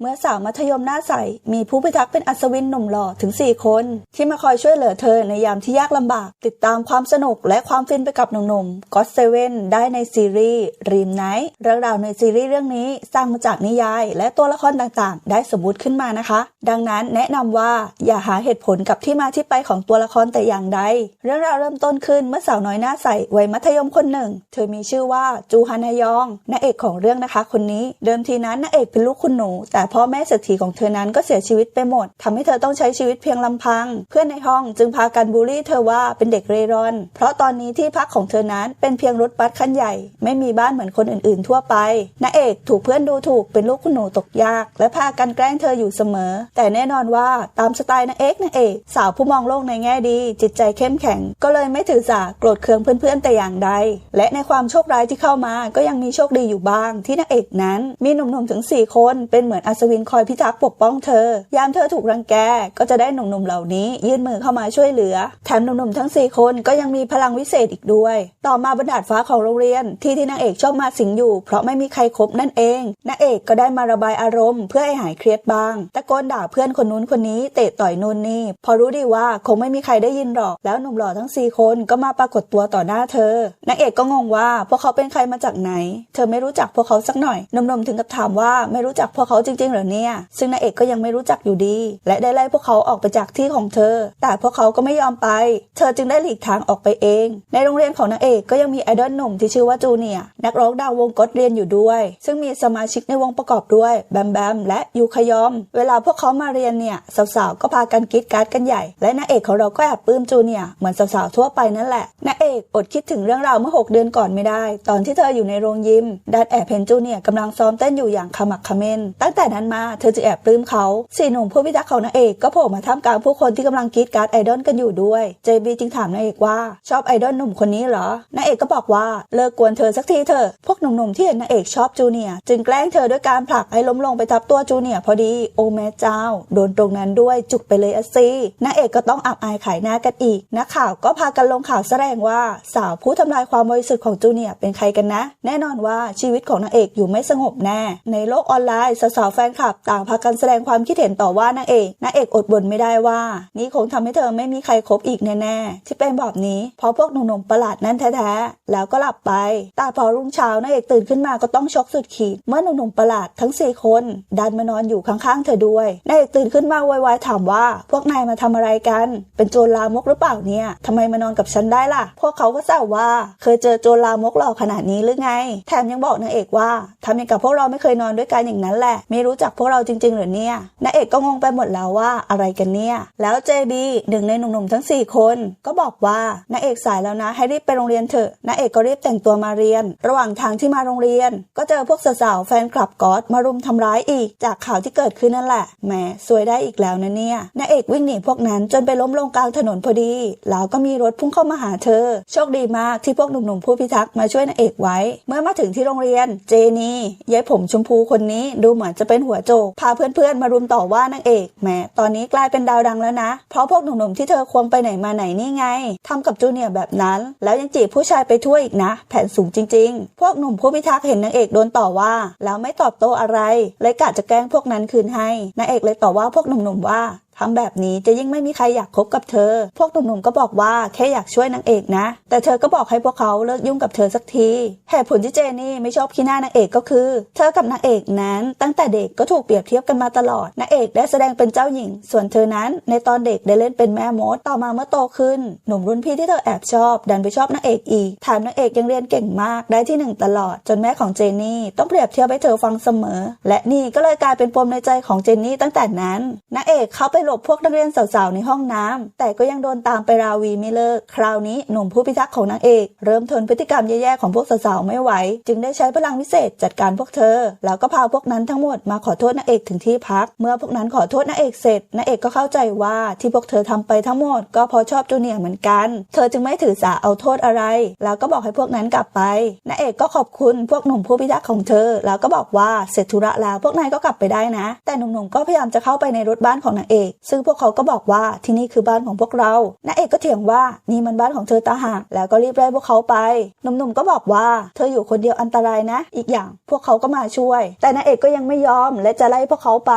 เมื่อสาวมัธยมหน้าใส มีผู้พิทักษ์เป็นอัศวินหนุ่มหล่อถึง 4 คน ที่มาคอยช่วยเหลือเธอในยามที่ยากลำบาก ติดตามความสนุกและความฟินไปกับหนุ่มๆก็อตเซเว่นได้ในซีรีส์รีมไนท์เรื่องราวในซีรีส์เรื่องนี้สร้างมาจากนิยาย และตัวละครต่างๆ ได้สมมติขึ้นมานะคะ ดังนั้นแนะนำว่าอย่าหาเหตุผลกับที่มาที่ไปของตัวละครแต่อย่างใดเรื่องราวเริ่มต้นขึ้นเมื่อสาวน้อยหน้าใสวัยมัธยมคนหนึ่ง เธอมีชื่อว่าจูฮานายองนางเอกของเรื่องนะคะ คนนี้ เดิมทีนั้นนางเอกเป็นลูกคุณหนูแต่พ่อแม่เศรษฐีของเธอนั้นก็เสียชีวิตไปหมดทำให้เธอต้องใช้ชีวิตเพียงลำพัง เพื่อนในห้องจึงพากันบูลลี่เธอว่าเป็นเด็กเร่ร่อน เพราะตอนนี้ที่พักของเธอนั้นเป็นเพียงรถบัสคันใหญ่ ไม่มีบ้านเหมือนคนอื่นๆ ทั่วไปนางเอกถูกเพื่อนดูถูกเป็นลูกคุณหนูตกยาก และพากันแกล้งเธออยู่เสมอ แต่แน่นอนว่าตามสไตล์นางเอกนางเอกสาวผู้มองโลกในแง่ดี จิตใจเข้มแข็ง ก็เลยไม่ถือสาโกรธเคืองเพื่อนๆแต่อย่างใด และในความโชคร้ายที่เข้ามาก็ยังมีโชคดีอยู่บ้าง ที่นางเอกนั้นมีหนุ่มๆถึง 4 คนเป็นเหมือนอัศวินคอยพิทักษ์ปกป้องเธอ ยามเธอถูกรังแก ก็จะได้หนุ่มๆเหล่านี้ยื่นมือเข้ามาช่วยเหลือ แถมหนุ่มๆทั้ง 4 คนก็ยังมีพลังวิเศษอีกด้วย ต่อมาบนดาดฟ้าของโรงเรียน ที่ที่นางเอกชอบมาสิงอยู่ เพราะไม่มีใครคบนั่นเองนางเอกก็ได้มาระบายอารมณ์เพื่อให้หายเครียดบ้าง ตะโกนด่าเพื่อนคนนู้นคนนี้เตะต่อยนู่นนี่ พอรู้ดีว่าคงไม่มีใครได้ยินหรอก แล้วหนุ่มหล่อทั้ง 4 คนก็มาปรากฏตัวต่อหน้าเธอนางเอกก็งงว่าพวกเขาเป็นใครมาจากไหน เธอไม่รู้จักพวกเขาสักหน่อยหนุ่มๆถึงกับถามว่าไม่รู้จักพวกเขาจริงๆเหรอเนี่ย ซึ่งนางเอกก็ยังไม่รู้จักอยู่ดี และได้ไล่พวกเขาออกไปจากที่ของเธอ แต่พวกเขาก็ไม่ยอมไป เธอจึงได้หลีกทางออกไปเอง ในโรงเรียนของนางเอกก็ยังมีไอดอลหนุ่มที่ชื่อว่าจูเนียร์นักร้องดาววงก็ตเรียนอยู่ด้วย ซึ่งมีสมาชิกในวงประกอบด้วยแบมแบมและยูคยอม เวลาพวกเขามาเรียนเนี่ยสาวๆก็พากันกีดการ์ดกันใหญ่ และนางเอกของเราก็แอบปลื้มจูเนียร์เหมือนสาวๆทั่วไปนั่นแหละนางเอกอดคิดถึงเรื่องราวเมื่อ 6 เดือนก่อนไม่ได้ ตอนที่เธออยู่ในโรงยิมดันแอบเห็นจูเนียร์กำลังซ้อมเต้นอยู่อย่างขมักขม้นตั้งแต่นั้นมา เธอจะแอบปลื้มเขาสี่หนุ่มผู้พิทักษ์ของนางเอกก็โผล่มาท่ามกลางผู้คนที่กำลังกีดการ์ดไอดอลกันอยู่ด้วยเจบีจึงถามนางเอกว่าชอบไอดอลหนุ่มคนนี้เหรอนางเอกก็บอกว่าเลิกกวนเธอสักทีเถอะพวกหนุ่มๆที่เห็นนางเอกชอบจูเนียจึงแกล้งเธอด้วยการผลักให้ล้มลงไปทับตัวจูเนียพอดีโอแม่เจ้า โดนตรงนั้นด้วยจุกไปเลยอะซีนางเอกก็ต้องอับอายขายหน้ากันอีกนักข่าวก็พากันลงข่าวแสดงว่าสาวผู้ทำลายความบริสุทธิ์ของจูเนียเป็นใครกันนะ แน่นอนว่าชีวิตของนางเอกอยู่ไม่สงบแน่ ในโลกออนไลน์สาวๆฟนคลับต่างพากันแสดงความคิดเห็นต่อว่านางเอกนางเอกอดบ่นไม่ได้ว่า นี่คงทำให้เธอไม่มีใครคบอีกแน่ๆที่เป็นแบบนี้เพราะพวกหนุ่มๆประหลาดนั่นแท้ๆแล้วก็หลับไป แต่พอรุ่งเช้านางเอกตื่นขึ้นมาก็ต้องช็อกสุดขีด เมื่อหนุ่มๆประหลาดทั้งสี่คนดันมานอนอยู่ข้างๆเธอด้วยนางเอกตื่นขึ้นมาไวๆถามว่า พวกนายมาทำอะไรกัน เป็นโจรลามกหรือเปล่าเนี่ยทำไมมานอนกับฉันได้ล่ะ พวกเขาก็แซวว่า เคยเจอโจรลามกหล่อขนาดนี้หรือไง แถมยังบอกนางเอกว่าทำอย่างกับพวกเราไม่เคยนอนด้วยกันอย่างนั้นแหละไม่รูรู้จักพวกเราจริงๆหรือเนี่ยนาเอกก็งงไปหมดแล้วว่าอะไรกันเนี่ย แล้วเจบีหนึ่งในหนุ่มๆทั้ง 4 คน ก็บอกว่านาเอกสายแล้วนะให้รีบไปโรงเรียนเถอะนาเอกก็รีบแต่งตัวมาเรียน ระหว่างทางที่มาโรงเรียน ก็เจอพวกสาวๆแฟนคลับก๊อตมารุมทำร้ายอีก จากข่าวที่เกิดขึ้นนั่นแหละแหมสวยได้อีกแล้วนะเนี่ยนาเอกวิ่งหนีพวกนั้นจนไปล้มลงกลางถนนพอดี แล้วก็มีรถพุ่งเข้ามาหาเธอ โชคดีมากที่พวกหนุ่มๆผู้พิทักษ์มาช่วยนาเอกไว้ เมื่อมาถึงที่โรงเรียน เจนียายผมชมพูคนนี้ดูเหมือนจะเป็นหัวโจก พาเพื่อนๆ มารุมต่อว่านางเอกแหมตอนนี้กลายเป็นดาวดังแล้วนะ เพราะพวกหนุ่มๆที่เธอควงไปไหนมาไหนนี่ไงทำกับจูเนียร์แบบนั้น แล้วยังจีบผู้ชายไปทั่วอีกนะ แผนสูงจริง ๆ พวกหนุ่มผู้พิทักษ์เห็นนางเอกโดนต่อว่า แล้วไม่ตอบโต้อะไร เลยกะจะแกล้งพวกนั้นคืนให้นางเอกเลยต่อว่าพวกหนุ่มๆว่า ทำแบบนี้จะยิ่งไม่มีใครอยากคบกับเธอ พวกหนุ่มๆก็บอกว่าแค่อยากช่วยนางเอกนะ แต่เธอก็บอกให้พวกเขาเลิกยุ่งกับเธอสักทีเหตุผลที่เจนี่ไม่ชอบขี้หน้านางเอกก็คือ เธอกับนางเอกนั้น ตั้งแต่เด็กก็ถูกเปรียบเทียบกันมาตลอดนางเอกได้แสดงเป็นเจ้าหญิง ส่วนเธอนั้นในตอนเด็กได้เล่นเป็นแม่มดต่อมาเมื่อโตขึ้น หนุ่มรุ่นพี่ที่เธอแอบชอบ ดันไปชอบนางเอกอีกแถมนางเอกยังเรียนเก่งมากได้ที่หนึ่งตลอด จนแม่ของเจนี่ต้องเปรียบเทียบให้เธอฟังเสมอ และนี่ก็เลยกลายเป็นปมในใจของเจนนี่ตั้งแต่นั้นนางเอกเขาไปหลบพวกนักเรียนสาวๆในห้องน้ำแต่ก็ยังโดนตามไปราวีไม่เลิก คราวนี้หนุ่มผู้พิทักษ์ของนางเอก เริ่มทนพฤติกรรมแย่ๆของพวกสาวๆไม่ไหว จึงได้ใช้พลังวิเศษจัดการพวกเธอ แล้วก็พาพวกนั้นทั้งหมดมาขอโทษนางเอกถึงที่พัก เมื่อพวกนั้นขอโทษนางเอกเสร็จนางเอกก็เข้าใจว่าที่พวกเธอทำไปทั้งหมด ก็พราะชอบจูเนียร์เหมือนกัน เธอจึงไม่ถือสาเอาโทษอะไร แล้วก็บอกให้พวกนั้นกลับไปนางเอกก็ขอบคุณพวกหนุ่มผู้พิทักษ์ของเธอ แล้วก็บอกว่าเสร็จธุระแล้วพวกนายก็กลับไปได้นะ แต่หนุ่มๆก็พยายามจะเข้าไปในรถบ้านของนางเอกซึ่งพวกเขาก็บอกว่าที่นี่คือบ้านของพวกเรานางเอกก็เถียงว่านี่มันบ้านของเธอตาหากแล้วก็รีบไล่พวกเขาไปหนุ่มๆก็บอกว่า เธออยู่คนเดียวอันตรายนะ อีกอย่างพวกเขาก็มาช่วย แต่นางเอกก็ยังไม่ยอม และจะไล่พวกเขาไป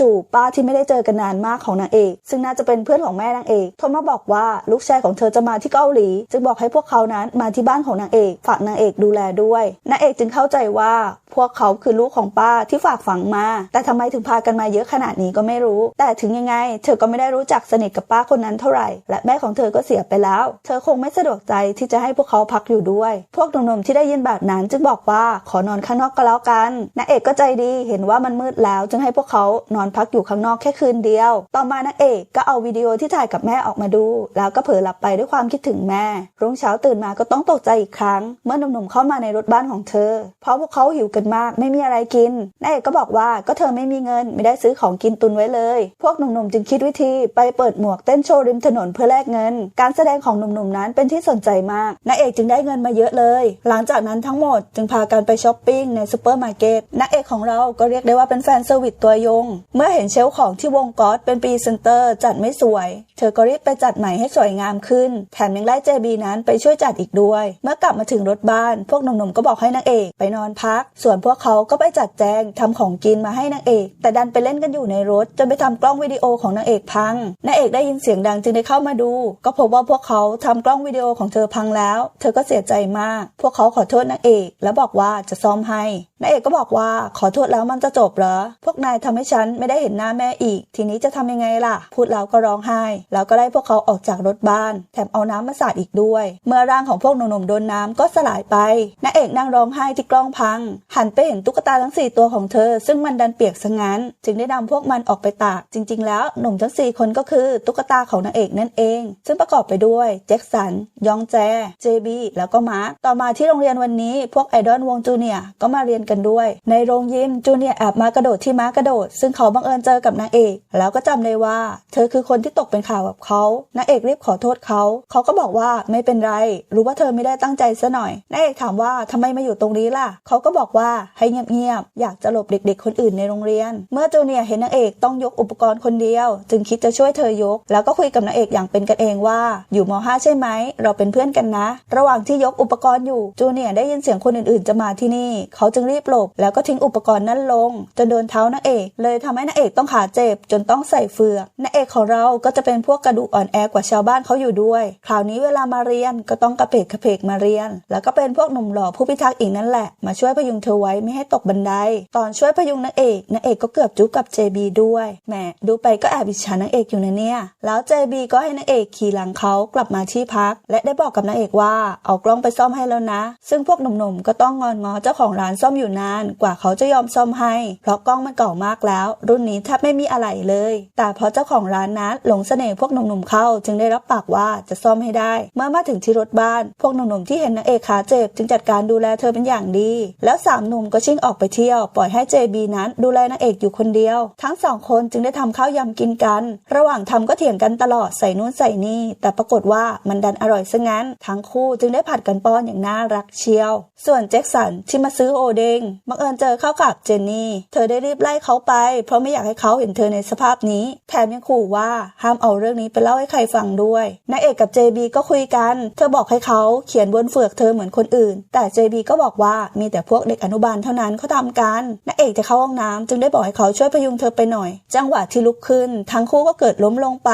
จู่ๆป้าที่ไม่ได้เจอกันนานมากของนางเอก ซึ่งน่าจะเป็นเพื่อนของแม่นางเอกโทรมาบอกว่าลูกชายของเธอจะมาที่เกาหลี จึงบอกให้พวกเขานั้นมาที่บ้านของนางเอก ฝากนางเอกดูแลด้วยนางเอกจึงเข้าใจว่าพวกเขาคือลูกของป้าที่ฝากฝังมา แต่ทำไมถึงพากันมาเยอะขนาดนี้ก็ไม่รู้ แต่ถึงยังไงเธอก็ไม่ได้รู้จักสนิทกับป้าคนนั้นเท่าไหร่ และแม่ของเธอก็เสียไปแล้ว เธอคงไม่สะดวกใจที่จะให้พวกเขาพักอยู่ด้วย พวกหนุ่มๆที่ได้ยินแบบนั้นจึงบอกว่าขอนอนข้างนอกก็แล้วกันนางเอกก็ใจดีเห็นว่ามันมืดแล้ว จึงให้พวกเขานอนพักอยู่ข้างนอกแค่คืนเดียว ต่อมานางเอกก็เอาวิดีโอที่ถ่ายกับแม่ออกมาดู แล้วก็เผลอหลับไปด้วยความคิดถึงแม่ รุ่งเช้าตื่นมาก็ต้องตกใจอีกครั้ง เมื่อหนุ่มๆเข้ามาในรถบ้านของเธอ เพราะพวกเขาหิวกันมากไม่มีอะไรกินนางเอกก็บอกว่าก็เธอไม่มีเงินไม่ได้ซื้อของกินตุนไว้เลย พวกหนุ่มุ่มๆจึงคิดวิธีไปเปิดหมวกเต้นโชว์ริมถนนเพื่อแลกเงิน การแสดงของหนุ่มๆนั้นเป็นที่สนใจมากนางเอกจึงได้เงินมาเยอะเลย หลังจากนั้นทั้งหมดจึงพากันไปช้อปปิ้งในซูเปอร์มาร์เก็ตนางเอกของเราก็เรียกได้ว่าเป็นแฟนเซอร์วิสตัวยง เมื่อเห็นเชลของที่วงก๊อตเป็นพรีเซนเตอร์จัดไม่สวย เธอก็รีบไปจัดใหม่ให้สวยงามขึ้น แถมยังไล่เจบีนั้นไปช่วยจัดอีกด้วย เมื่อกลับมาถึงรถบ้าน พวกหนุ่มๆก็บอกให้นางเอกไปนอนพัก ส่วนพวกเขาก็ไปจัดแจงทำของกินมาให้นางเอก แต่ดันไปเล่นกันอยู่ในรถจนไปทำกล้องวิดีโอของนางเอกพังนางเอกได้ยินเสียงดังจึงได้เข้ามาดู ก็พบว่าพวกเขาทำกล้องวิดีโอของเธอพังแล้ว เธอก็เสียใจมาก พวกเขาขอโทษนางเอก แล้วบอกว่าจะซ่อมให้นางเอกก็บอกว่าขอโทษแล้วมันจะจบเหรอ พวกนายทำให้ฉันไม่ได้เห็นหน้าแม่อีก ทีนี้จะทำยังไงล่ะ พูดแล้วก็ร้องไห้ แล้วก็ไล่พวกเขาออกจากรถบ้าน แถมเอาน้ำมาสาดอีกด้วย เมื่อร่างของพวกหนุ่มๆโดนน้ำก็สลายไปนางเอกนั่งร้องไห้ที่กล้องพัง หันไปเห็นตุ๊กตาทั้งสี่ตัวของเธอ ซึ่งมันดันเปียกซะงั้น จึงได้นำพวกมันออกไปตาก จริง ๆแล้วแล้วหนุ่มทั้งสี่คนก็คือตุ๊กตาของนางเอกนั่นเอง ซึ่งประกอบไปด้วยแจ็คสัน ยองแจ เจบีแล้วก็มาร์คต่อมาที่โรงเรียนวันนี้พวกไอดอลวงจูเนียก็มาเรียนกันด้วย ในโรงยิมจูเนียแอบมากระโดดที่ม้ากระโดด ซึ่งเขาบังเอิญเจอกับนางเอก แล้วก็จำได้ว่า เธอคือคนที่ตกเป็นข่าวกับเขานางเอกรีบขอโทษเขา เขาก็บอกว่าไม่เป็นไร รู้ว่าเธอไม่ได้ตั้งใจซะหน่อยนางเอกถามว่าทำไมมาอยู่ตรงนี้ล่ะ เขาก็บอกว่าให้เงียบๆอยากจะหลบเด็ก ๆ คนอื่นในโรงเรียน เมื่อจูเนียเห็นนางเอกต้องยกอุปกรณ์คนเดียวจึงคิดจะช่วยเธอยก แล้วก็คุยกับนางเอกอย่างเป็นกันเองว่า อยู่ม .5 ใช่ไหม เราเป็นเพื่อนกันนะ ระหว่างที่ยกอุปกรณ์อยู่จูเนียร์ได้ยินเสียงคนอื่นๆ จะมาที่นี่ เขาจึงรีบหลบแล้วก็ทิ้งอุปกรณ์นั้นลง จนโดนเท้านางเอก เลยทำให้นางเอกต้องขาเจ็บ จนต้องใส่เฟือกนางเอกของเราก็จะเป็นพวกกระดูกอ่อนแอกว่าชาวบ้านเขาอยู่ด้วย คราวนี้เวลามาเรียนก็ต้องกระเพกกระเพกมาเรียน แล้วก็เป็นพวกหนุ่มหล่อผู้พิทักษ์อีกนั่นแหละมาช่วยพยุงเธอไว้ไม่ให้ตกบันได ตอนช่วยพยุงนางเอกนางเอกก็เกือบจุ๊บกับเจบีด้วยแหมดูไปก็แอบอิจฉานางเอกอยู่นะเนี่ย แล้วเจบีก็ให้นางเอกขี่หลังเขากลับมาที่พัก และได้บอกกับนางเอกว่าเอากล้องไปซ่อมให้แล้วนะ ซึ่งพวกหนุ่มๆก็ต้องงอนงอเจ้าของร้านซ่อมอยู่นาน กว่าเขาจะยอมซ่อมให้ เพราะกล้องมันเก่ามากแล้ว รุ่นนี้แทบไม่มีอะไรเลย แต่พอเจ้าของร้านนั้นหลงเสน่ห์พวกหนุ่มๆเข้า จึงได้รับปากว่าจะซ่อมให้ได้ เมื่อมาถึงที่รถบ้าน พวกหนุ่มๆที่เห็นนางเอกขาเจ็บจึงจัดการดูแลเธอเป็นอย่างดี แล้วสามหนุ่มก็ชิ่งออกไปเที่ยว ปล่อยให้เจบีนั้นดูแลนางเอกอยู่คนเดียว ทั้งสองคนจึงได้ทำข้าวยำกินกัน ระหว่างทำก็เถียงกันตลอดใส่นู่นใส่นี่ แต่ปรากฏว่ามันดันอร่อยซะงั้น ทั้งคู่จึงได้ผัดกันป้อนอย่างน่ารักเชียว ส่วนแจ็คสันที่มาซื้อโอเดงบังเอิญเจอเข้ากับเจนนี่ เธอได้รีบไล่เขาไป เพราะไม่อยากให้เขาเห็นเธอในสภาพนี้ แถมยังขู่ว่าห้ามเอาเรื่องนี้ไปเล่าให้ใครฟังด้วยนายเอกกับเจบีก็คุยกัน เธอบอกให้เขาเขียนบนเฟือกเธอเหมือนคนอื่น แต่เจบีก็บอกว่ามีแต่พวกเด็กอนุบาลเท่านั้นเขาทำกันนายเอกจะเข้าห้องน้ำจึงได้บอกให้เขาช่วยพยุงเธอไปหน่อย จังหวะที่ลุกขึ้นทั้งคู่ก็เกิดล้มลงไป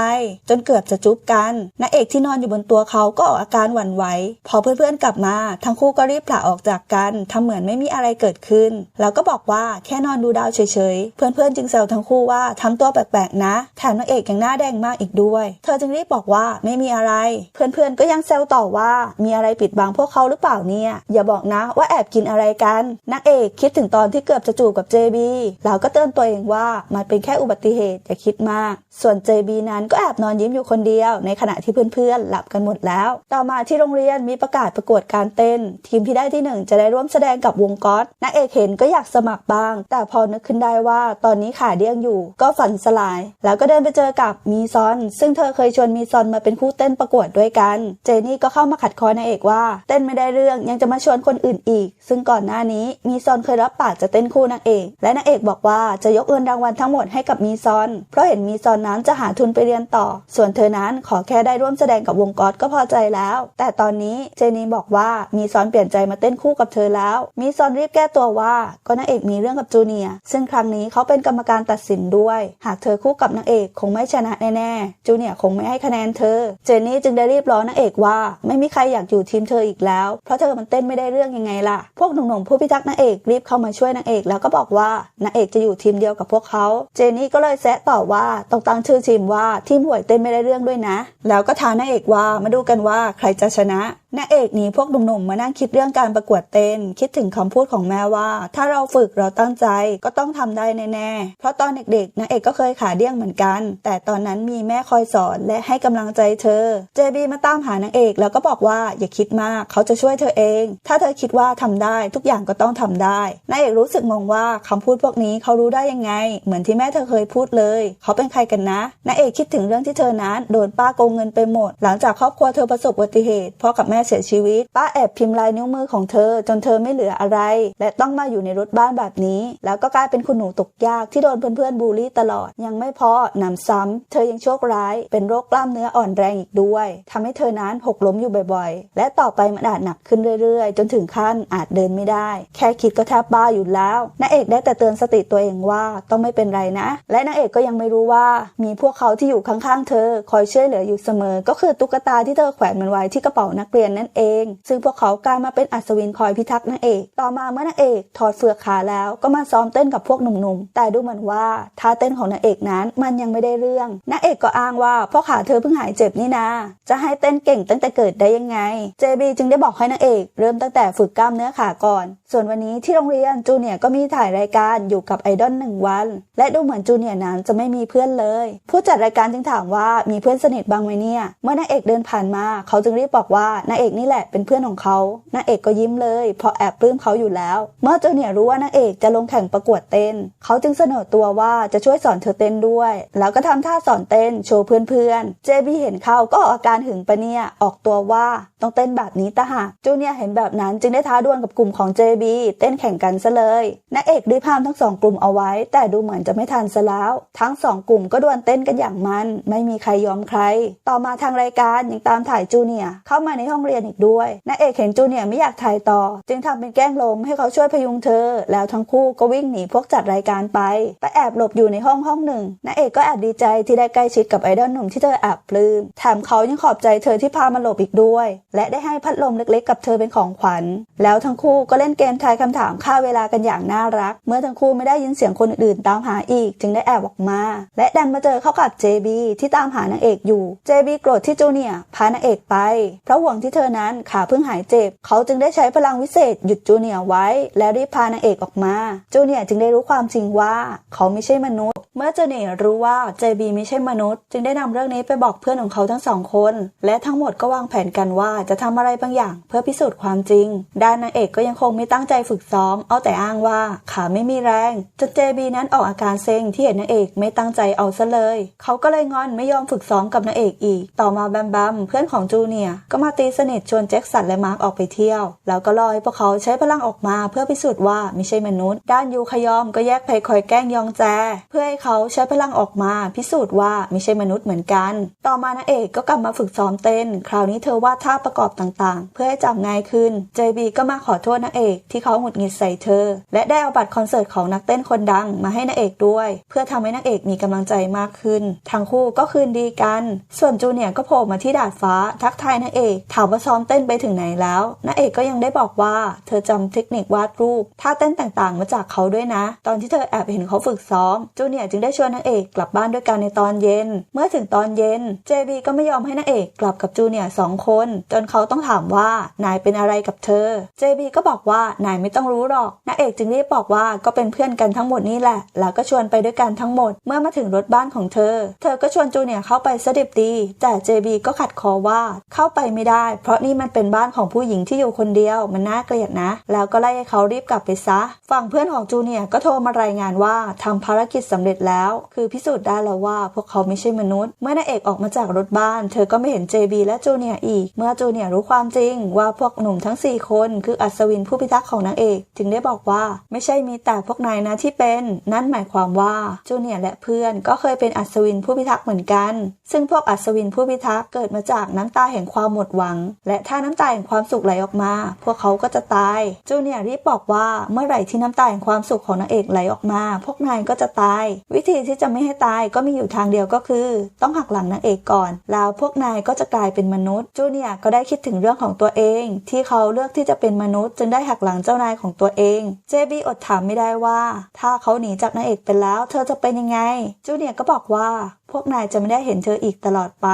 จนเกือบจะจุ๊บกันนายเอกที่นอนอยู่บนตัวเขาก็ออกอาการหวั่นไหวพอเพื่อนๆกลับมา ทั้งคู่ก็รีบผละออกจากกันทำเหมือนไม่มีอะไรเกิดขึ้น แล้วก็บอกว่าแค่นอนดูดาวเฉยๆ เพื่อนๆจึงแซวทั้งคู่ว่าทำตัวแปลกๆนะแถมนางเอกยังหน้าแดงมากอีกด้วย เธอจึงรีบบอกว่าไม่มีอะไร เพื่อนๆก็ยังแซวต่อว่า มีอะไรปิดบังพวกเขาหรือเปล่าเนี่ย อย่าบอกนะว่าแอบกินอะไรกันนางเอกคิดถึงตอนที่เกือบจะจูบกับเจบีแล้วก็เตือนตัวเองว่ามันเป็นแค่อุบัติเหตุอย่าคิดมาก ส่วนเจบีนั้นก็แอบนอนยิ้มอยู่คนเดียว ในขณะที่เพื่อนๆ หลับกันหมดแล้ว ต่อมาที่โรงเรียนมีประกาศประกวดการเต้น ทีมที่ได้ที่หนึ่งจะได้ร่วมแสดงกับวงก๊อตนางเอกเห็นก็อยากสมัครบ้าง แต่พอนึกขึ้นได้ว่าตอนนี้ขาเดี้ยงอยู่ ก็ฝันสลาย แล้วก็เดินไปเจอกับมีซอน ซึ่งเธอเคยชวนมีซอนมาเป็นคู่เต้นประกวดด้วยกัน เจนี่ก็เข้ามาขัดคอนางเอกว่าเต้นไม่ได้เรื่องยังจะมาชวนคนอื่นอีก ซึ่งก่อนหน้านี้มีซอนเคยรับปากจะเต้นคู่นางเอก และนางเอกบอกว่าจะยกเงินรางวัลทั้งหมดให้กับมีซอนเพราะเห็นมีซอนนั้นจะหาทุนไปเรียนต่อ ส่วนเธอนั้นขอแค่ได้ร่วมแสดงกับวงก๊อตก็พอใจแล้ว แต่ตอนนี้เจนีบอกว่ามีซอนเปลี่ยนใจมาเต้นคู่กับเธอแล้ว มีซอนรีบแก้ตัวว่าก็นางเอกมีเรื่องกับจูเนียร์ซึ่งครั้งนี้เขาเป็นกรรมการตัดสินด้วย หากเธอคู่กับนางเอกคงไม่ชนะแน่ๆจูเนียร์คงไม่ให้คะแนนเธอ เจนี่จึงได้รีบร้อนางเอกว่า ไม่มีใครอยากอยู่ทีมเธออีกแล้ว เพราะเธอมันเต้นไม่ได้เรื่องยังไงล่ะ พวกหนุ่มๆผู้พิทักษ์นางเอกรีบเข้ามาช่วยนางเอกแล้วก็บอกว่านางเอกจะอยู่ทีมเดียวกับพวกเขา เจนี่ก็เลยแซะต่อว่าต้องตั้งชื่อทีมว่าทีมห่วยเต้นไม่ได้เรื่องด้วยนะ แล้วก็ท้านางเอกว่ามาดูกันว่าใครจะชนะ นางเอกหนีพวกหนุ่มๆมานั่งคิดเรื่องการประกวดเต้น คิดถึงคำพูดของแม่ว่า ถ้าเราฝึกเราตั้งใจก็ต้องทำได้แน่ๆ เพราะตอนเด็กๆนางเอกก็เคยขาเดี้ยงเหมือนกัน แต่ตอนนั้นมีแม่คอยสอนและให้กำลังใจเธอ เจบีมาตามหานางเอกแล้วก็บอกว่าอย่าคิดมากเขาจะช่วยเธอเอง ถ้าเธอคิดว่าทำได้ทุกอย่างก็ต้องทำได้นางเอกรู้สึกงงว่าคำพูดพวกนี้เขารู้ได้ยังไง เหมือนที่แม่เธอเคยพูดเลย เขาเป็นใครกันนะนางเอกคิดถึงเรื่องที่เธอนั้นโดนป้าโกงเงินไปหมด หลังจากครอบครัวเธอประสบอุบัติเหตุพ่อกับแม่เสียชีวิต ป้าแอบพิมพ์ลายนิ้วมือของเธอ จนเธอไม่เหลืออะไร และต้องมาอยู่ในรถบ้านแบบนี้ แล้วก็กลายเป็นคุณหนูตกยากที่โดนเพื่อนๆบูลลี่ตลอด ยังไม่พอหนำซ้ำ เธอยังโชคร้าย เป็นโรคกล้ามเนื้ออ่อนแรงอีกด้วยทำให้เธอนั้นหกล้มอยู่บ่อยๆ และต่อไปมันอาจหนักขึ้นเรื่อยๆ จนถึงขั้นอาจเดินไม่ได้ แค่คิดก็แทบบ้าอยู่แล้วนางเอกได้แต่เตือนสติตัวเองว่าต้องไม่เป็นไรนะ และนางเอกก็ยังไม่รู้ว่า มีพวกเขาที่อยู่ข้างๆ เธอ คอยช่วยเหลืออยู่เสมอ ก็คือตุ๊กตาที่เธอแขวนมันไว้ที่กระเป๋านักเรียนนั่นเอง ซึ่งพวกเขากลายมาเป็นอัศวินคอยพิทักษ์นางเอก ต่อมาเมื่อนางเอกถอดเฟือกขาแล้วก็มาซ้อมเต้นกับพวกหนุ่มๆ แต่ดูเหมือนว่าท่าเต้นของนางเอกนั้นมันยังไม่ได้เรื่อง นางเอกก็อ้างว่าเพราะขาเธอเพิ่งหายเจ็บนี่นาจะให้เต้นเก่งตั้งแต่เกิดได้ยังไง เจบีจึงได้บอกให้นางเอก เริ่มตั้งแต่ฝึกกล้ามเนื้อขาก่อน ส่วนวันนี้ที่โรงเรียนจูเนียก็มีถ่ายรายการอยู่กับไอดอลหนึ่งวัน และดูเหมือนจูเนียนั้นจะไม่มีเพื่อนเลย ผู้จัดรายการจึงถามว่ามีเพื่อนสนิทบ้างไหมเนี่ย เมื่อนางเอกเดินผ่านมาเขาจึงรีบบอกว่านางเอกนี่แหละเป็นเพื่อนของเขานางเอกก็ยิ้มเลยเพราะแอบปลื้มเขาอยู่แล้ว เมื่อจูเนียรู้ว่านางเอกจะลงแข่งประกวดเต้น เขาจึงเสนอตัวว่าจะช่วยสอนเธอเต้นด้วย แล้วก็ทำท่าสอนเต้นโชว์เพื่อนๆเจบีเห็นเขาก็ออกอาการหึงปะเนี่ยออกตัวว่า ต้องเต้นแบบนี้ตะหากจูเนียเห็นแบบนั้นจึงได้ท้าดวลกับกลุ่มของ JB เต้นแข่งกันซะเลยนางเอกรีบห้ามทั้งสองกลุ่มเอาไว้ แต่ดูเหมือนจะไม่ทันซะแล้ว ทั้งสองกลุ่มก็ดวลเต้นกันอย่างมัน ไม่มีใครยอมใคร ต่อมาทางรายการยังตามถ่ายจูเนียเข้ามาในห้องเรียนอีกด้วยนางเอกเห็นจูเนียไม่อยากถ่ายต่อ จึงทำเป็นแกล้งล้มให้เขาช่วยพยุงเธอ แล้วทั้งคู่ก็วิ่งหนีพวกจัดรายการไปไปแอบหลบอยู่ในห้องห้องหนึ่งนางเอกก็แอบดีใจที่ได้ใกล้ชิดกับไอดอลหนุ่มที่เธอแอบปลื้มแถมเขายังขอบใจเธอที่พามาหลบอีกด้วยและได้ให้พัดลมเล็กๆ กับเธอเป็นของขวัญ แล้วทั้งคู่ก็เล่นเกมทายคำถามฆ่าเวลากันอย่างน่ารัก เมื่อทั้งคู่ไม่ได้ยินเสียงคนอื่นๆตามหาอีก จึงได้แอบออกมา และดันมาเจอเข้ากับ JB ที่ตามหานางเอกอยู่ JB โกรธที่จูเนียร์พานางเอกไป เพราะห่วงที่เธอนั้นขาเพิ่งหายเจ็บ เขาจึงได้ใช้พลังวิเศษหยุดจูเนียร์ไว้ แล้วรีบพานางเอกออกมา จูเนียร์จึงได้รู้ความจริงว่า เขาไม่ใช่มนุษย์ เมื่อจูเนียร์รู้ว่า JB ไม่ใช่มนุษย์ จึงได้นำเรื่องนี้ไปบอกเพื่อนของเขาทั้งสองคน และทั้งหมดก็วางแผนกันว่าจะทำอะไรบางอย่าง เพื่อพิสูจน์ความจริง ด้านนางเอกก็ยังคงไม่ตั้งใจฝึกซ้อม เอาแต่อ้างว่าขาไม่มีแรงจน JB นั้นออกอาการเซ็งที่เห็นนางเอกไม่ตั้งใจเอาซะเลย เขาก็เลยงอนไม่ยอมฝึกซ้อมกับนางเอกอีก ต่อมาแบมแบมเพื่อนของจูเนียร์ก็มาตีสนิทชวนแจ็คสันและมาร์กออกไปเที่ยว แล้วก็ลอยพวกเขาใช้พลังออกมาเพื่อพิสูจน์ว่าไม่ใช่มนุษย์ ด้านยูขยอมก็แยกไปคอยแกล้งยองแจ เพื่อให้เขาใช้พลังออกมา พิสูจน์ว่าไม่ใช่มนุษย์เหมือนกัน ต่อมานางเอกก็กลับมาฝึกซ้อมเต้น คราวนี้เธอวาดท่าประกอบต่างๆ เพื่อให้จำง่ายขึ้น JB ก็มาขอโทษนางเอกที่เขาหงุดหงิดใส่เธอ และได้เอาบัตรคอนเสิร์ตของนักเต้นคนดังมาให้นางเอกด้วย เพื่อทำให้นางเอกมีกำลังใจมากขึ้น ทั้งคู่ก็คืนดีกัน ส่วนจูเนียร์ก็โผล่มาที่ดาดฟ้า ทักทายนางเอกถามว่าซ้อมเต้นไปถึงไหนแล้วนางเอกก็ยังได้บอกว่าเธอจำเทคนิควาดรูปท่าเต้นต่างๆ มาจากเขาด้วยนะ ตอนที่เธอแอบเห็นเขาฝึกซ้อมจูเนียร์จึงได้ชวนนางเอกกลับบ้านด้วยกันในตอนเย็น เมื่อถึงตอนเย็น JB ก็ไม่ยอมให้นางเอกกลับกับจูเนียร์สองคนจนเขาต้องถามว่านายเป็นอะไรกับเธอ JB ก็บอกว่านายไม่ต้องรู้หรอกนางเอกจึงรีบบอกว่าก็เป็นเพื่อนกันทั้งหมดนี่แหละ แล้วก็ชวนไปด้วยกันทั้งหมด เมื่อมาถึงรถบ้านของเธอ เธอก็ชวนจูเนียเข้าไปสดิบดี แต่ JB ก็ขัดคอว่าเข้าไปไม่ได้ เพราะนี่มันเป็นบ้านของผู้หญิงที่อยู่คนเดียวมันน่าเกลียดนะ แล้วก็ไล่ให้เขารีบกลับไปซะ ฝั่งเพื่อนของจูเนียก็โทรมารายงานว่าทำภารกิจสำเร็จแล้ว คือพิสูจน์ได้แล้วว่าพวกเขาไม่ใช่มนุษย์ เมื่อนางเอกออกมาจากรถบ้าน เธอก็ไม่เห็น JB และจูเนียอีก เมื่อจูเนียรู้ความจริงว่าพวกหนุ่มทั้ง 4 คน คืออัศวินผู้พิทักษ์ของนางเอก จึงได้บอกว่าไม่ใช่มีแต่พวกนายนะที่เป็น นั่นหมายความว่าจูเนียร์และเพื่อนก็เคยเป็นอัศวินผู้พิทักษ์เหมือนกัน ซึ่งพวกอัศวินผู้พิทักษ์เกิดมาจากน้ำตาแห่งความหมดหวัง และถ้าน้ำตาแห่งความสุขไหลออกมา พวกเขาก็จะตายจูเนียร์รีบบอกว่าเมื่อไหร่ที่น้ำตาแห่งความสุขของนางเอกไหลออกมา พวกนายก็จะตาย วิธีที่จะไม่ให้ตายก็มีอยู่ทางเดียวก็คือ ต้องหักหลังนางเอกก่อน แล้วพวกนายก็จะกลายเป็นมนุษย์จูเนียร์ก็ได้คิดถึงเรื่องของตัวเอง ที่เขาเลือกที่จะเป็นมนุษย์ จึงได้หักหลังเจ้านายของตัวเอง เจบีอดถามไม่ได้ว่า ถ้าเขาหนีจากนางเอกไปแล้ว เธอจะเป็นยังไงจูเนียร์ก็บอกว่า พวกนายจะไม่ได้เห็นเธออีกตลอดไป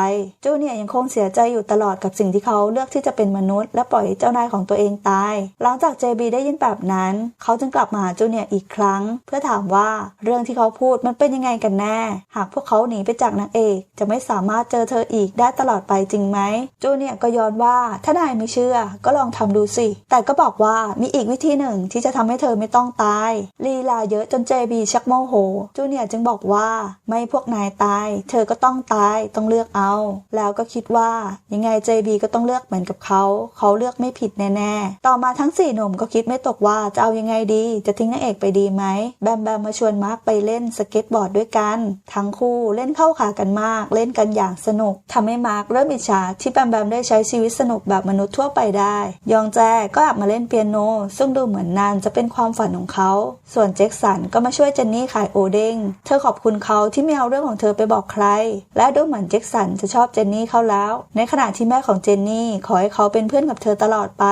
จูเนียร์ยังคงเสียใจอยู่ตลอดกับสิ่งที่เขาเลือกที่จะเป็นมนุษย์ และปล่อยเจ้านายของตัวเองตาย หลังจากเจบีได้ยินแบบนั้น เขาจึงกลับมาหาจูเนียร์อีกครั้ง เพื่อถามว่าเรื่องที่เขาพูดมันเป็นยังไงกันแน่ หากพวกเขาหนีไปจากนางเอก จะไม่สามารถเจอเธออีกได้ตลอดไปจริงไหมจูเนียร์ก็ย้อนว่าถ้านายไม่เชื่อ ก็ลองทำดูสิ แต่ก็บอกว่ามีอีกวิธีหนึ่งที่จะทำให้เธอไม่ต้องตายลีลาเยอะจนเจบีชักโมโหจูเนียร์จึงบอกว่าไม่พวกนายตายเธอก็ต้องตายต้องเลือกเอา แล้วก็คิดว่ายังไง JB ก็ต้องเลือกเหมือนกับเขา เขาเลือกไม่ผิดแน่ๆ ต่อมาทั้งสี่หนุ่มก็คิดไม่ตกว่าจะเอายังไงดี จะทิ้งนางเอกไปดีไหมแบมแบมมาชวนมาร์คไปเล่นสเก็ตบอร์ดด้วยกัน ทั้งคู่เล่นเข้าขากันมาก เล่นกันอย่างสนุกทำให้มาร์คเริ่มอิจฉาที่แบมแบมได้ใช้ชีวิตสนุกแบบมนุษย์ทั่วไปได้ ยองแจก็อยากมาเล่นเปียโน ซึ่งดูเหมือนนานจะเป็นความฝันของเขา ส่วนเจ็คสันก็มาช่วยเจนนี่ขายโอเด้งเธอขอบคุณเขาที่ไม่เอาเรื่องของเธอไปบอกใคร และดูเหมือนเจ็คสันจะชอบเจนนี่เข้าแล้ว ในขณะที่แม่ของเจนนี่ขอให้เขาเป็นเพื่อนกับเธอตลอดไป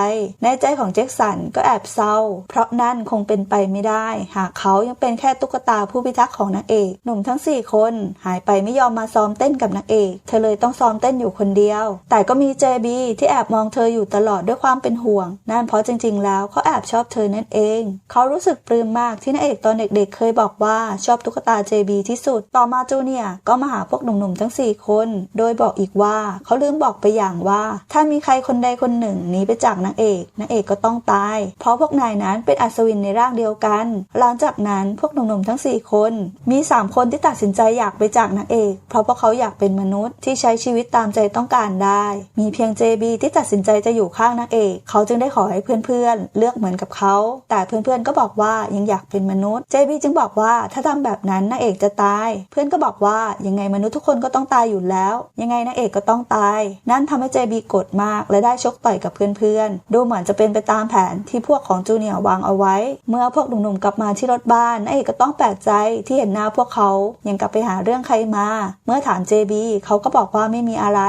ในใจของเจ็คสันก็แอบเศร้า เพราะนั่นคงเป็นไปไม่ได้ หากเขายังเป็นแค่ตุ๊กตาผู้พิทักษ์ของนางเอก หนุ่มทั้ง 4 คน หายไปไม่ยอมมาซ้อมเต้นกับนางเอก เธอเลยต้องซ้อมเต้นอยู่คนเดียว แต่ก็มีเจบีที่แอบมองเธออยู่ตลอดด้วยความเป็นห่วง นั่นเพราะจริง ๆ แล้วเขาแอบชอบเธอนั่นเอง เขารู้สึกปลื้มมากที่นางเอกตอนเด็กๆ เคยบอกว่าชอบตุ๊กตาเจบีที่สุด ต่อมาจูเนียก็มาหาพวกหนุ่มๆทั้ง 4 คน โดยบอกอีกว่าเขาลืมบอกไปอย่างว่า ถ้ามีใครคนใดคนหนึ่งหนีไปจากนางเอกนางเอกก็ต้องตาย เพราะพวกนายนั้นเป็นอัศวินในร่างเดียวกัน หลังจากนั้นพวกหนุ่มๆทั้ง 4 คน มี 3 คนที่ตัดสินใจอยากไปจากนางเอก เพราะพวกเขาอยากเป็นมนุษย์ที่ใช้ชีวิตตามใจต้องการได้ มีเพียง JB ที่ตัดสินใจจะอยู่ข้างนางเอก เขาจึงได้ขอให้เพื่อนๆ เลือกเหมือนกับเขา แต่เพื่อนๆก็บอกว่ายังอยากเป็นมนุษย์ JB จึงบอกว่าถ้าทำแบบนั้นนางเอกจะตาย เพื่อนก็บอกว่ายังไงมนุษย์ทุกคนก็ต้องตายอยู่แล้ว ยังไงนางเอกก็ต้องตาย นั่นทำให้ JB กดมาก และได้ชกต่อยกับเพื่อนๆ ดูเหมือนจะเป็นไปตามแผนที่พวกของจูเนียร์วางเอาไว้ เมื่อพวกหนุ่มๆกลับมาที่รถบ้านนางเอกก็ต้องแปลกใจที่เห็นหน้าพวกเขายังกลับไปหาเรื่องใครมา เมื่อถาม JB เขาก็บอกว่าไม่มีอะไร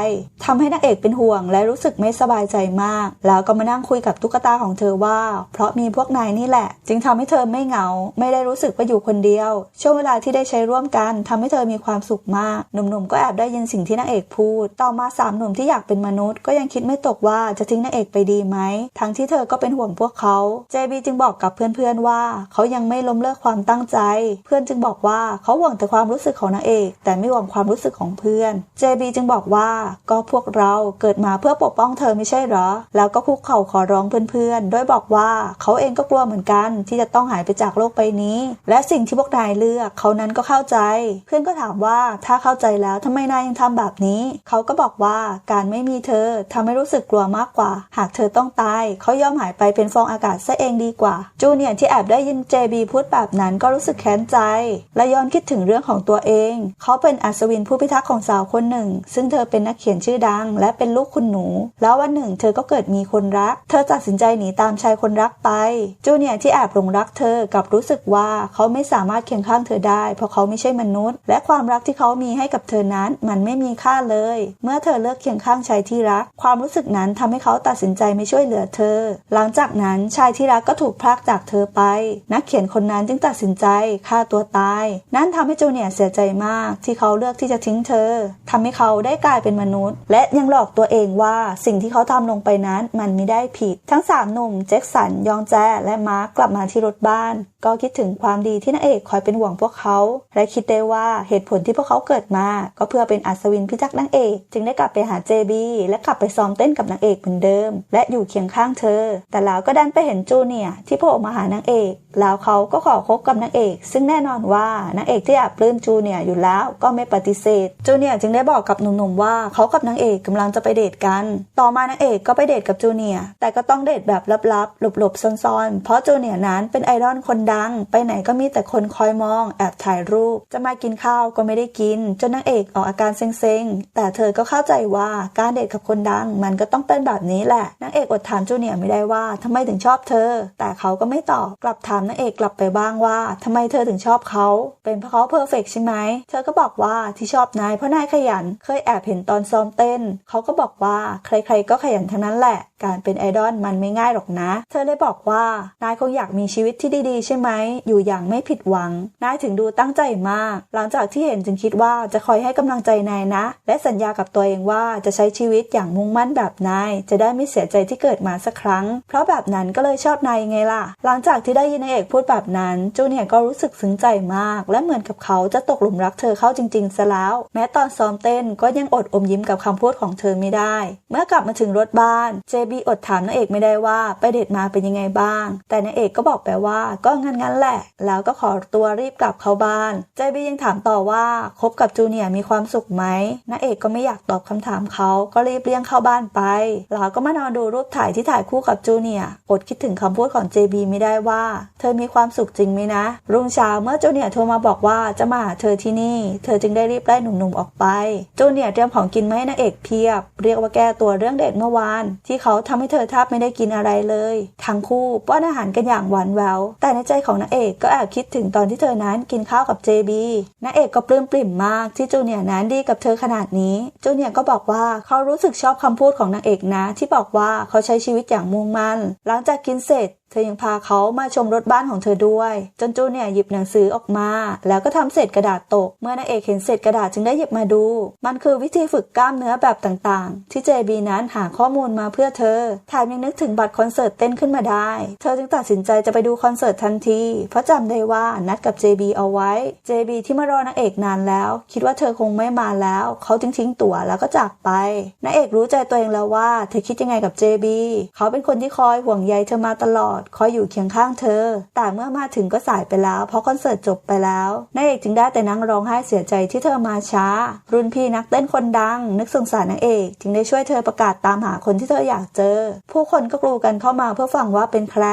ทำให้นางเอกเป็นห่วง และรู้สึกไม่สบายใจมาก แล้วก็มานั่งคุยกับตุ๊กตาของเธอว่า เพราะมีพวกนายนี่แหละ จึงทำให้เธอไม่เหงา ไม่ได้รู้สึกว่าอยู่คนเดียว ช่วงเวลาที่ได้ใช้ร่วมกันทำให้เธอมีความสุขมาก หนุ่มๆก็แอบได้ยินสิ่งที่นางเอกพูด ต่อมาสามหนุ่มที่อยากเป็นมนุษย์ก็ยังคิดไม่ตกว่าจะทิ้งนางเอกไปดีไหม ทั้งที่เธอก็เป็นห่วงพวกเขา JB จึงบอกกับเพื่อนๆว่าเขายังไม่ล้มเลิกความตั้งใจ เพื่อนจึงบอกว่าเขาห่วงแต่ความรู้สึกของนางเอก แต่ไม่ห่วงความรู้สึกของเพื่อน JB จึงบอกว่าก็พวกเราเกิดมาเพื่อปกป้องเธอไม่ใช่หรอ แล้วก็คุกเข่าขอร้องเพื่อนๆโดยบอกว่าเขาเองก็กลัวเหมือนกัน ที่จะต้องหายไปจากโลกใบนี้ และสิ่งที่พวกนายเลือกเขานั้นก็เข้าใจ เพื่อนก็ถามว่าถ้าเข้าใจแล้วทำไมนายยังทำแบบนี้ เขาก็บอกว่าการไม่มีเธอทำให้รู้สึกกลัวมากกว่า หากเธอต้องตาย เขายอมหายไปเป็นฟองอากาศซะเองดีกว่า จูเนียร์ที่แอบได้ยิน JB พูดแบบนั้นก็รู้สึกแค้นใจ และย้อนคิดถึงเรื่องของตัวเอง เขาเป็นอัศวินผู้พิทักษ์ของสาวคนหนึ่ง ซึ่งเธอเป็นนักเขียนชื่อดัง และเป็นลูกคุณหนู แล้ววันหนึ่งเธอก็เกิดมีคนรัก เธอตัดสินใจหนีตามชายคนรักไป จูเนียร์ที่แอบหลงรักเธอกับรู้สึกว่าเขาไม่สามารถเคียงข้างเธอได้ เพราะเขาไม่ใช่มนุษย์ และความรักที่เขามีให้กับเธอนั้นมันไม่มีค่าเลย เมื่อเธอเลือกเคียงข้างชายที่รัก ความรู้สึกนั้นทำให้เขาตัดสินใจไม่ช่วยเหลือเธอ หลังจากนั้นชายที่รักก็ถูกพรากจากเธอไป นักเขียนคนนั้นจึงตัดสินใจฆ่าตัวตาย นั่นทำให้จูเนียเสียใจมาก ที่เขาเลือกที่จะทิ้งเธอทำให้เขาได้กลายเป็นมนุษย์ และยังหลอกตัวเองว่าสิ่งที่เขาทำลงไปนั้นมันไม่ได้ผิด ทั้งสามหนุ่มแจ็คสัน ยองแจและมาร์กกลับมาที่รถบ้าน ก็คิดถึงความดีที่นางเอกคอยเป็นห่วงพวกเขา และคิดได้ว่าเหตุผลที่พวกเขาเกิดมา ก็เพื่อเป็นอัศวินพิทักษ์นางเอก จึงได้กลับไปหาเจบีและกลับไปซ้อมเต้นกับนางเอกเหมือนเดิม และอยู่เคียงข้างเธอ แต่แล้วก็ดันไปเห็นจูเนียร์ที่โผล่มาหานางเอกแล้วเขาก็ขอคบกับนางเอก ซึ่งแน่นอนว่านางเอกที่แอบปลื้มจูเนียร์อยู่แล้วก็ไม่ปฏิเสธจูเนียร์จึงได้บอกกับหนุ่มๆว่าเขากับนางเอกกำลังจะไปเดทกัน ต่อมานางเอกก็ไปเดทกับจูเนียร์แต่ก็ต้องเดทแบบลับๆหลบๆซ่อนๆเพราะจูเนียร์นั้นเป็นไอดอลคนดังไปไหนก็มีแต่คนคอยมอง แอบถ่ายรูป จะมากินข้าวก็ไม่ได้กิน จนนางเอกออกอาการเซ็งๆ แต่เธอก็เข้าใจว่าการเดทกับคนดัง มันก็ต้องเป็นแบบนี้แหละ นางเอกอดถามจูเนียร์ไม่ได้ว่าทำไมถึงชอบเธอ แต่เขาก็ไม่ตอบ กลับถามนางเอกกลับไปบ้างว่าทำไมเธอถึงชอบเขา เป็นเพราะเขาเพอร์เฟกใช่ไหม เธอก็บอกว่าที่ชอบนายเพราะนายขยัน เคยแอบเห็นตอนซ้อมเต้น เขาก็บอกว่าใครๆก็ขยันทั้งนั้นแหละการเป็นไอดอลมันไม่ง่ายหรอกนะ เธอเลยบอกว่า นายคงอยากมีชีวิตที่ดีๆ ใช่ไหม อยู่อย่างไม่ผิดหวัง นายถึงดูตั้งใจมาก หลังจากที่เห็นจึงคิดว่าจะคอยให้กำลังใจนายนะ และสัญญากับตัวเองว่าจะใช้ชีวิตอย่างมุ่งมั่นแบบนาย จะได้ไม่เสียใจที่เกิดมาสักครั้ง เพราะแบบนั้นก็เลยชอบนายไงล่ะ หลังจากที่ได้ยินนายเอกพูดแบบนั้น จูเนียก็รู้สึกซึ้งใจมาก และเหมือนกับเขาจะตกหลุมรักเธอเข้าจริงๆซะแล้ว แม้ตอนซ้อมเต้นก็ยังอดอมยิ้มกับคำพูดของเธอไม่ได้ เมื่อกลับมาถึงรถบ้านเจบีอดถามนางเอกไม่ได้ว่าไปเดทมาเป็นยังไงบ้าง แต่นางเอกก็บอกไปว่าก็งั้นๆแหละ แล้วก็ขอตัวรีบกลับเข้าบ้าน เจบียังถามต่อว่าคบกับจูเนียมีความสุขไหมนางเอกก็ไม่อยากตอบคำถามเขาก็รีบเลี่ยงเข้าบ้านไป แล้วก็มานอนดูรูปถ่ายที่ถ่ายคู่กับจูเนียอดคิดถึงคำพูดของ JB ไม่ได้ว่า เธอมีความสุขจริงไหมนะ รุ่งเช้าเมื่อจูเนียโทรมาบอกว่าจะมาหาเธอที่นี่ เธอจึงได้รีบไล่หนุ่มๆออกไปจูเนียเตรียมของกินมาให้นางเอกเพียบ เรียกว่าแก้ตัวเรื่องเดทเมื่อวาน ที่เขาทำให้เธอแทบไม่ได้กินอะไรเลย ทั้งคู่ป้อนอาหารกันอย่างหวานแววแต่ในใจของนางเอกก็แอบคิดถึงตอนที่เธอนั้นกินข้าวกับเจบีนางเอกก็ปลื้มปริ่มมากที่จูเนียร์นั้นดีกับเธอขนาดนี้จูเนียร์ก็บอกว่าเขารู้สึกชอบคำพูดของนางเอกนะ ที่บอกว่าเขาใช้ชีวิตอย่างมุ่งมั่นหลังจากกินเสร็จเธอยังพาเขามาชมรถบ้านของเธอด้วย จนจูเนี่ยหยิบหนังสือออกมา แล้วก็ทำเศษกระดาษตก เมื่อนางเอกเห็นเศษกระดาษจึงได้หยิบมาดู มันคือวิธีฝึกกล้ามเนื้อแบบต่างๆ ที่เจบีนั้นหาข้อมูลมาเพื่อเธอแถมยังนึกถึงบัตรคอนเสิร์ตเต้นขึ้นมาได้ เธอจึงตัดสินใจจะไปดูคอนเสิร์ตทันที เพราะจำได้ว่านัดกับ JB เอาไว้ JB ที่มารอนางเอกนานแล้ว คิดว่าเธอคงไม่มาแล้ว เขาจึงทิ้งตั๋วแล้วก็จากไปนางเอกรู้ใจตัวเองแล้วว่า เธอคิดยังไงกับ JB เขาเป็นคนที่คอยห่วงใยเธอมาตลอดคอยอยู่เคียงข้างเธอ แต่เมื่อมาถึงก็สายไปแล้ว เพราะคอนเสิร์ตจบไปแล้วนางเอกจึงได้แต่นั่งร้องไห้เสียใจที่เธอมาช้า รุ่นพี่นักเต้นคนดัง นึกสงสารนางเอก จึงได้ช่วยเธอประกาศตามหาคนที่เธออยากเจอ ผู้คนก็กรูกันเข้ามาเพื่อฟังว่าเป็นใคร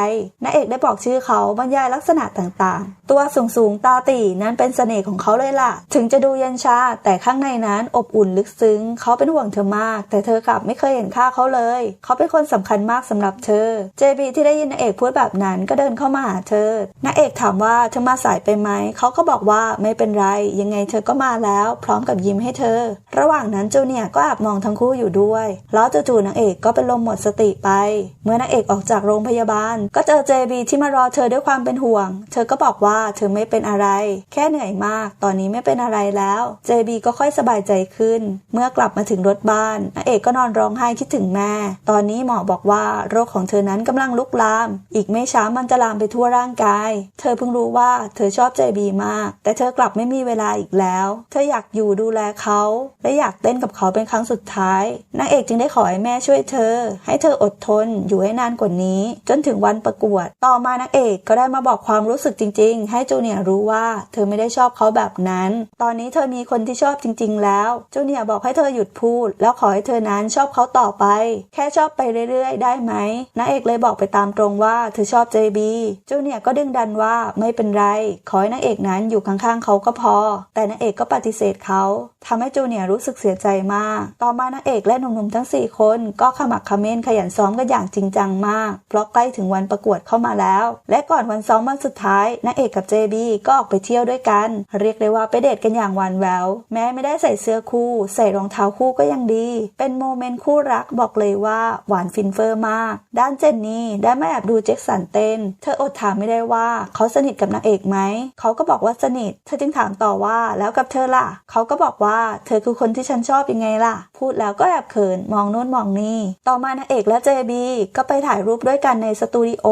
นางเอกได้บอกชื่อเขาบรรยายลักษณะต่างๆ ตัวสูงสูงตาตีนั้นเป็นเสน่ห์ของเขาเลยล่ะ ถึงจะดูเย็นชา แต่ข้างในนั้นอบอุ่นลึกซึ้ง เขาเป็นห่วงเธอมาก แต่เธอกลับไม่เคยเห็นค่าเขาเลย เขาเป็นคนสำคัญมากสำหรับเธอ เจบีที่ได้ยินนางเอกพูดแบบนั้นก็เดินเข้ามาหาเธอนางเอกถามว่าเธอมาสายไปไหม เขาก็บอกว่าไม่เป็นไร ยังไงเธอก็มาแล้ว พร้อมกับยิ้มให้เธอ ระหว่างนั้นจูเนียร์ก็แอบมองทั้งคู่อยู่ด้วย แล้วจู่ๆนางเอกก็เป็นลมหมดสติไป เมื่อนางเอกออกจากโรงพยาบาล ก็เจอเจบีที่มารอเธอด้วยความเป็นห่วง เธอก็บอกว่าเธอไม่เป็นอะไร แค่เหนื่อยมาก ตอนนี้ไม่เป็นอะไรแล้วเจบีก็ค่อยสบายใจขึ้น เมื่อกลับมาถึงรถบ้านนางเอกก็นอนร้องไห้คิดถึงแม่ ตอนนี้หมอบอกว่าโรคของเธอนั้นกำลังลุกลามอีกไม่ช้ามันจะลามไปทั่วร่างกาย เธอเพิ่งรู้ว่าเธอชอบเจบีมาก แต่เธอกลับไม่มีเวลาอีกแล้ว เธออยากอยู่ดูแลเขา และอยากเต้นกับเขาเป็นครั้งสุดท้าย นางเอกจึงได้ขอให้แม่ช่วยเธอ ให้เธออดทนอยู่ให้นานกว่านี้ จนถึงวันประกวด ต่อมานางเอกก็ได้มาบอกความรู้สึกจริง ๆ ให้จูเนียรู้ว่าเธอไม่ได้ชอบเขาแบบนั้น ตอนนี้เธอมีคนที่ชอบจริง ๆ แล้ว จูเนียร์บอกให้เธอหยุดพูด แล้วขอให้เธอนั้นชอบเขาต่อไป แค่ชอบไปเรื่อยๆ ได้ไหมนางเอกเลยบอกไปตามตรงว่าเธอชอบเจบีจูเนียร์ก็ดึงดันว่าไม่เป็นไร ขอให้นางเอกนั้นอยู่ข้างๆเขาก็พอ แต่นางเอกก็ปฏิเสธเขาทำให้จูเนียร์รู้สึกเสียใจมาก ต่อมานางเอกและหนุ่มๆทั้ง 4 คนก็ขมักขม้นขยันซ้อมกันอย่างจริงจังมาก เพราะใกล้ถึงวันประกวดเข้ามาแล้ว และก่อนวันซ้อมวันสุดท้ายนางเอกกับเจบีก็ออกไปเที่ยวด้วยกัน เรียกได้ว่าไปเดทกันอย่างหวานแหวว แม้ไม่ได้ใส่เสื้อคู่ ใส่รองเท้าคู่ก็ยังดี เป็นโมเมนต์คู่รักบอกเลยว่าหวานฟินเฟอร์มาก ด้านเจนนี่ได้มาแอบดูแจ็คสันเต้น เธออดถามไม่ได้ว่าเขาสนิทกับนางเอกไหม เขาก็บอกว่าสนิท เธอจึงถามต่อว่าแล้วกับเธอล่ะ เขาก็บอกว่าเธอคือคนที่ฉันชอบยังไงล่ะ พูดแล้วก็แอบเขินมองโน้นมองนี่ ต่อมานางเอกและเจบีก็ไปถ่ายรูปด้วยกันในสตูดิโอ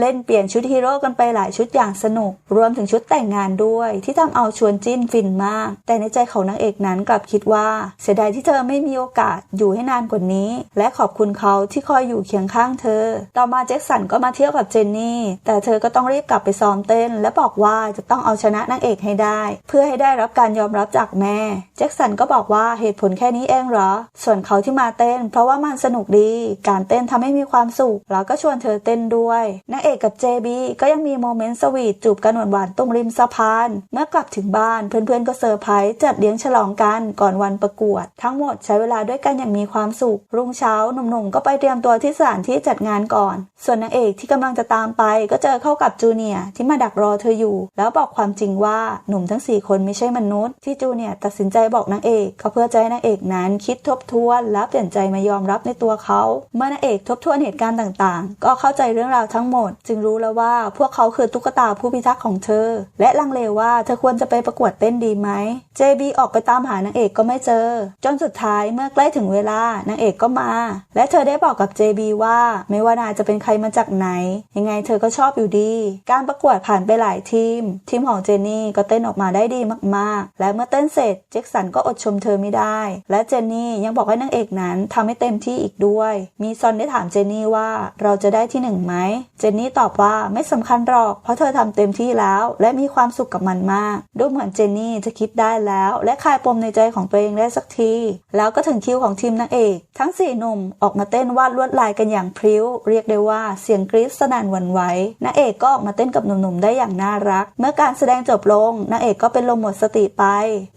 เล่นเปลี่ยนชุดฮีโร่กันไปหลายชุดอย่างสนุก รวมถึงชุดแต่งงานด้วย ที่ทำเอาชวนจิ้นฟินมาก แต่ในใจของนางเอกนั้นกลับคิดว่า เสียดายที่เธอไม่มีโอกาสอยู่ให้นานกว่านี้ และขอบคุณเขาที่คอยอยู่เคียงข้างเธอ ต่อมาแจ็คสันก็มาเที่ยวกับเจนนี่ แต่เธอก็ต้องรีบกลับไปซ้อมเต้น และบอกว่าจะต้องเอาชนะนางเอกให้ได้ เพื่อให้ได้รับการยอมรับจากแม่ แจ็คสันก็บอกว่าเหตุผลแค่นี้เองเหรอ ส่วนเขาที่มาเต้น เพราะว่ามันสนุกดี การเต้นทำให้มีความสุข แล้วก็ชวนเธอเต้นด้วยนางเอกกับเจบีก็ยังมีโมเมนต์สวีทจูบกันหวานๆตรงริมสะพาน เมื่อกลับถึงบ้านเพื่อนๆก็เซอร์ไพรส์จัดเลี้ยงฉลองกันก่อนวันประกวด ทั้งหมดใช้เวลาด้วยกันอย่างมีความสุข รุ่งเช้าหนุ่มๆก็ไปเตรียมตัวที่สถานที่จัดงานก่อน ส่วนนางเอกที่กำลังจะตามไป ก็เจอเข้ากับจูเนียที่มาดักรอเธออยู่ แล้วบอกความจริงว่าหนุ่มทั้งสี่คนไม่ใช่มนุษย์ ที่จูเนียตัดสินใจบอกนางเอกก็เพื่อจะให้นางเอกนั้นคิดทบทวนและเปลี่ยนใจมายอมรับในตัวเขาเมื่อนางเอกทบทวนเหตุการณ์ต่างๆ ก็เข้าใจเรื่องราวทั้งหมด จึงรู้แล้วว่าพวกเขาคือตุ๊กตาผู้พิทักษ์ของเธอ และลังเลว่าเธอควรจะไปประกวดเต้นดีไหม JB ออกไปตามหานางเอกก็ไม่เจอ จนสุดท้ายเมื่อใกล้ถึงเวลานางเอกก็มา และเธอได้บอกกับ JB ว่า ไม่ว่านายจะเป็นใครมาจากไหนยังไงเธอก็ชอบอยู่ดี การประกวดผ่านไปหลายทีม ทีมของเจนนี่ก็เต้นออกมาได้ดีมากๆ และเมื่อเต้นเสร็จแจ็คสันก็อดชมเธอไม่ได้ และเจนนี่ยังบอกให้นางเอกนั้นทำให้เต็มที่อีกด้วย มีซอนได้ถามเจนนี่ว่าเราจะได้ที่หนึ่งไหม เจนนี่ตอบว่าไม่สำคัญหรอก เพราะเธอทำเต็มที่แล้ว และมีความสุขกับมันมาก ดูเหมือนเจนนี่จะคิดได้แล้ว และคลายปมในใจของตัวเองได้สักที แล้วก็ถึงคิวของทีมนางเอก ทั้งสี่หนุ่มออกมาเต้นวาดลวดลายกันอย่างพริ้ว เรียกได้ว่าเสียงกรี๊ดสนั่นวันไหวนางเอกก็ออกมาเต้นกับหนุ่มๆได้อย่างน่ารัก เมื่อการแสดงจบลงนางเอกก็เป็นลมหมดสติไป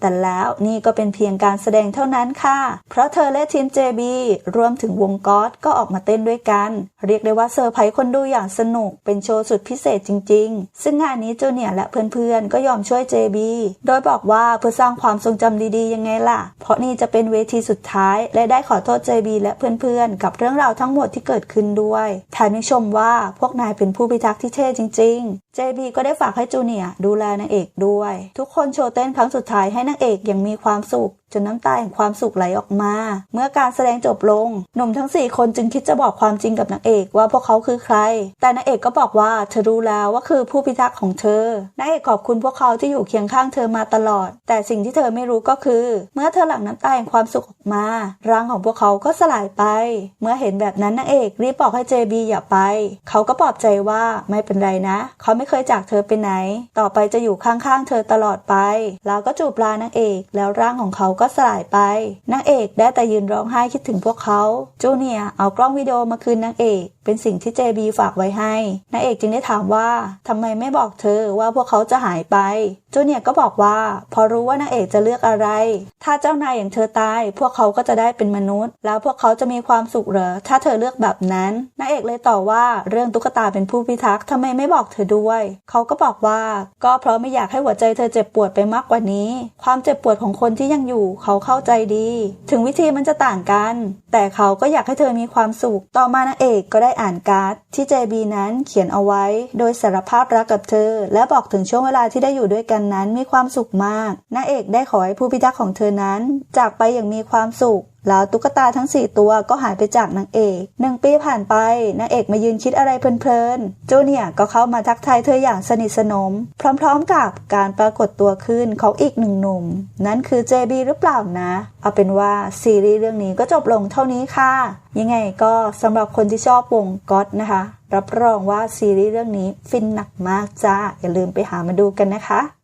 แต่แล้วนี่ก็เป็นเพียงการแสดงเท่านั้นค่ะ เพราะเธอและทีม JB รวมถึงวงก๊อตก็ออกมาเต้นด้วยกัน เรียกได้ว่าเซอร์ไพรส์คนดูอย่างสนุก เป็นโชว์สุดพิเศษจริง ๆ ซึ่งงานนี้จูเนียและเพื่อนๆ ก็ยอมช่วย JB โดยบอกว่าเพื่อสร้างความทรงจำดีๆยังไงล่ะ เพราะนี่จะเป็นเวทีสุดท้าย และได้ขอโทษ JB และเพื่อนๆ กับเรื่องราวทั้งหมดที่เกิดขึ้นด้วยแถมยังชมว่าพวกนายเป็นผู้พิทักษ์ที่เท่จริงๆ JB ก็ได้ฝากให้จูเนียดูแลนางเอกด้วย ทุกคนโชว์เต้นครั้งสุดท้ายให้นางเอกอย่างมีความสุข จนน้ำตาแห่งความสุขไหลออกมา เมื่อการแสดงจบลง หนุ่มทั้ง 4 คนจึงคิดจะบอกความจริงกับนางเอกว่าพวกเขาคือใคร แต่นางเอกก็บอกว่าเธอรู้แล้วว่าคือผู้พิทักษ์ของเธอนางเอกขอบคุณพวกเขาที่อยู่เคียงข้างเธอมาตลอด แต่สิ่งที่เธอไม่รู้ก็คือ เมื่อเธอหลั่งน้ำตาแห่งความสุขออกมาร่างของพวกเขาก็สลายไป เมื่อเห็นแบบนั้นนางเอกรีบบอกให้เจบีอย่าไป เขาก็ปลอบใจว่าไม่เป็นไรนะ เขาไม่เคยจากเธอไปไหน ต่อไปจะอยู่ข้างๆ เธอตลอดไป แล้วก็จูบลานางเอก แล้วร่างของเขาก็สลายไปนางเอกได้แต่ยืนร้องไห้คิดถึงพวกเขาจูเนียเอากล้องวิดีโอมาคืนนางเอก เป็นสิ่งที่เจบีฝากไว้ให้นางเอกจึงได้ถามว่าทำไมไม่บอกเธอว่าพวกเขาจะหายไปจูเนียก็บอกว่า พอรู้ว่านางเอกจะเลือกอะไร ถ้าเจ้านายอย่างเธอตาย พวกเขาก็จะได้เป็นมนุษย์ แล้วพวกเขาจะมีความสุขเหรอถ้าเธอเลือกแบบนั้นนางเอกเลยตอบว่าเรื่องตุ๊กตาเป็นผู้พิทักษ์ทำไมไม่บอกเธอด้วย เขาก็บอกว่า ก็เพราะไม่อยากให้หัวใจเธอเจ็บปวดไปมากกว่านี้ ความเจ็บปวดของคนที่ยังอยู่เขาเข้าใจดี ถึงวิธีมันจะต่างกัน แต่เขาก็อยากให้เธอมีความสุข ต่อมานางเอกก็ได้อ่านการ์ดที่เจบีนั้นเขียนเอาไว้ โดยสารภาพรักกับเธอ และบอกถึงช่วงเวลาที่ได้อยู่ด้วยกันนั้นมีความสุขมากนางเอกได้ขอให้ผู้พิทักษ์ของเธอนั้น จากไปอย่างมีความสุข แล้วตุ๊กตาทั้ง 4 ตัวก็หายไปจากนางเอกหนึ่งปีผ่านไปนางเอกมายืนคิดอะไรเพลินๆ จูเนียก็เข้ามาทักทายเธออย่างสนิทสนม พร้อมๆกับการปรากฏตัวขึ้นของอีกหนึ่งหนุ่ม นั่นคือเจบีหรือเปล่านะ เอาเป็นว่าซีรีส์เรื่องนี้ก็จบลงเท่านี้ค่ะ ยังไงก็สำหรับคนที่ชอบวงก็อตนะคะ รับรองว่าซีรีส์เรื่องนี้ฟินหนักมากจ้าอย่าลืมไปหามาดูกันนะคะ